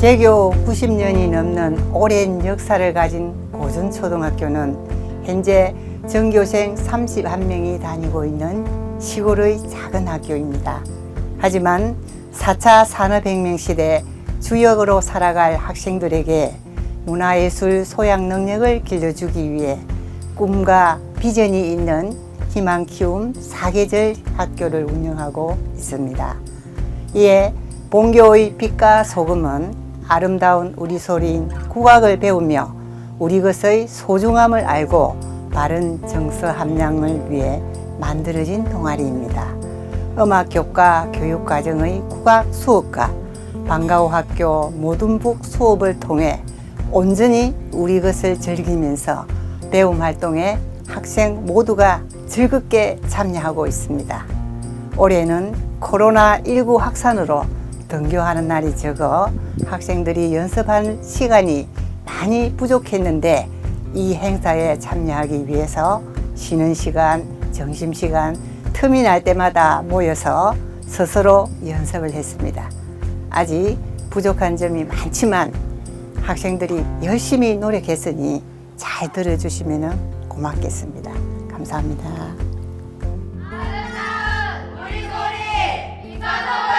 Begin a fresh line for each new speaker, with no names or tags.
개교 90년이 넘는 오랜 역사를 가진 고전초등학교는 현재 전교생 31명이 다니고 있는 시골의 작은 학교입니다. 하지만 4차 산업혁명 시대 주역으로 살아갈 학생들에게 문화예술 소양 능력을 길러주기 위해 꿈과 비전이 있는 희망 키움 사계절 학교를 운영하고 있습니다. 이에 본교의 빛과 소금은 아름다운 우리 소리인 국악을 배우며 우리 것의 소중함을 알고 바른 정서 함량을 위해 만들어진 동아리입니다. 음악교과 교육과정의 국악 수업과 방과후 학교 모든북 수업을 통해 온전히 우리 것을 즐기면서 배움 활동에 학생 모두가 즐겁게 참여하고 있습니다. 올해는 코로나19 확산으로 등교하는 날이 적어 학생들이 연습하는 시간이 많이 부족했는데 이 행사에 참여하기 위해서 쉬는 시간, 점심시간, 틈이 날 때마다 모여서 스스로 연습을 했습니다. 아직 부족한 점이 많지만 학생들이 열심히 노력했으니 잘 들어주시면 고맙겠습니다. 감사합니다. 아름다운 우리 소리 이사도